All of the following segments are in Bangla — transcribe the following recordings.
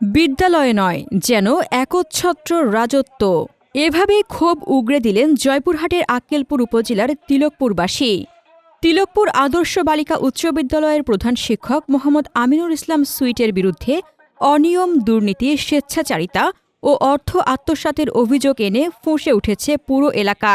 বিদ্যালয় নয়, যেন একচ্ছত্র রাজত্ব। এভাবেই ক্ষোভ উগরে দিলেন জয়পুরহাটের আক্কেলপুর উপজেলার তিলকপুরবাসী। তিলকপুর আদর্শ বালিকা উচ্চ বিদ্যালয়ের প্রধান শিক্ষক মোহাম্মদ আমিনুর ইসলাম সুইটের বিরুদ্ধে অনিয়ম, দুর্নীতি, স্বেচ্ছাচারিতা ও অর্থ আত্মসাতের অভিযোগ এনে ফুঁসে উঠেছে পুরো এলাকা।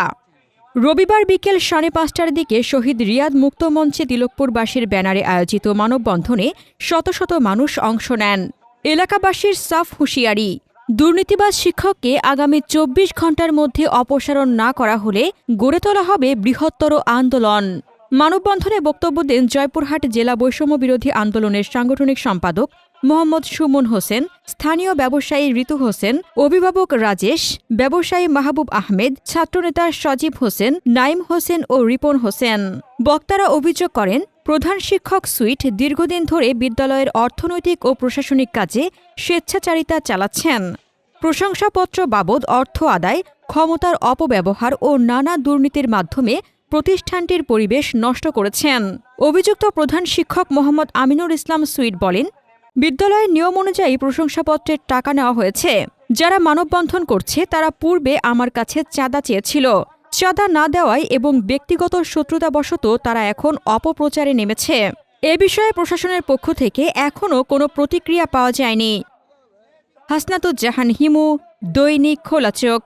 রবিবার বিকেল সাড়ে পাঁচটার দিকে শহীদ রিয়াদ মুক্তমঞ্চে তিলকপুরবাসীর ব্যানারে আয়োজিত মানববন্ধনে শত শত মানুষ অংশ নেন। এলাকাবাসীর সাফ হুঁশিয়ারি। দুর্নীতিবাজ শিক্ষককে আগামী চব্বিশ ঘণ্টার মধ্যে অপসারণ না করা হলে গড়ে তোলা হবে বৃহত্তর আন্দোলন। মানববন্ধনে বক্তব্য দেন জয়পুরহাট জেলা বৈষম্য বিরোধী আন্দোলনের সাংগঠনিক সম্পাদক মোহাম্মদ সুমন হোসেন, স্থানীয় ব্যবসায়ী ঋতু হোসেন, অভিভাবক রাজেশ, ব্যবসায়ী মাহবুব আহমেদ, ছাত্রনেতা সজীব হোসেন, নাইম হোসেন ও রিপন হোসেন। বক্তারা অভিযোগ করেন প্রধান শিক্ষক সুইট দীর্ঘদিন ধরে বিদ্যালয়ের অর্থনৈতিক ও প্রশাসনিক কাজে স্বেচ্ছাচারিতা চালাচ্ছেন। প্রশংসাপত্র বাবদ অর্থ আদায়, ক্ষমতার অপব্যবহার ও নানা দুর্নীতির মাধ্যমে প্রতিষ্ঠানটির পরিবেশ নষ্ট করেছেন। অভিযুক্ত প্রধান শিক্ষক মোহাম্মদ আমিনুর ইসলাম সুইট বলেন, বিদ্যালয়ের নিয়ম অনুযায়ী প্রশংসাপত্রের টাকা নেওয়া হয়েছে। যারা মানববন্ধন করছে, তারা পূর্বে আমার কাছে চাঁদা চেয়েছিল। চাঁদা না দেওয়ায় এবং ব্যক্তিগত শত্রুতাবশত তারা এখন অপপ্রচারে নেমেছে। এ বিষয়ে প্রশাসনের পক্ষ থেকে এখনও কোনো প্রতিক্রিয়া পাওয়া যায়নি। হাসনাতুজ্জাহান হিমু, দৈনিক খোলা চোখ